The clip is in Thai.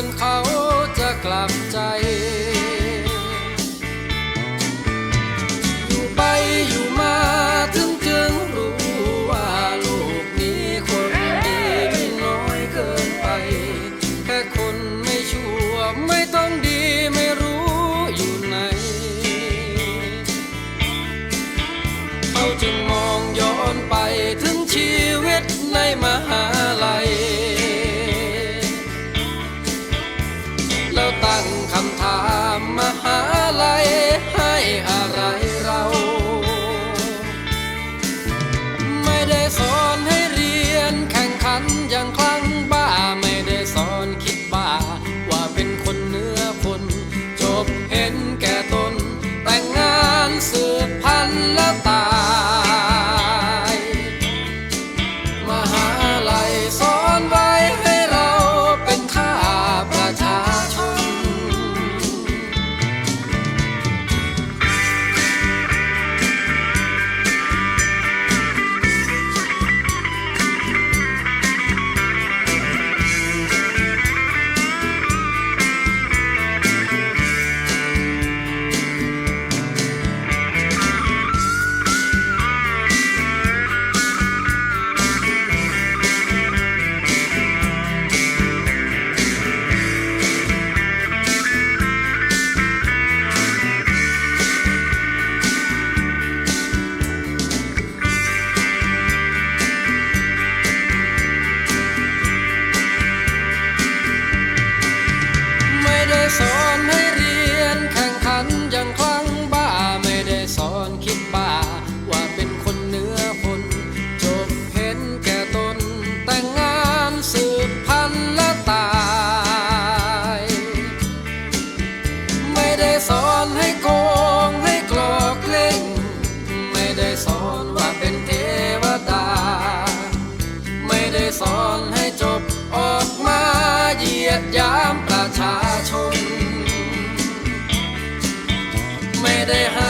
and out. แล้วตั้งคำถามมหาลัยให้อะไรเรา ไม่ได้สอนให้เรียนแข่งขันอย่างคลั่งบ้า ไม่ได้สอนคิดบ้า ว่าเป็นคนเนื้อคน จบเห็นแก่ตน แต่งงานสืบพันและตาย มหา ได้สอนว่าเป็นเทวดา ไม่ได้สอนให้จบออกมาเยียดยามประชาชน ไม่ได้ให้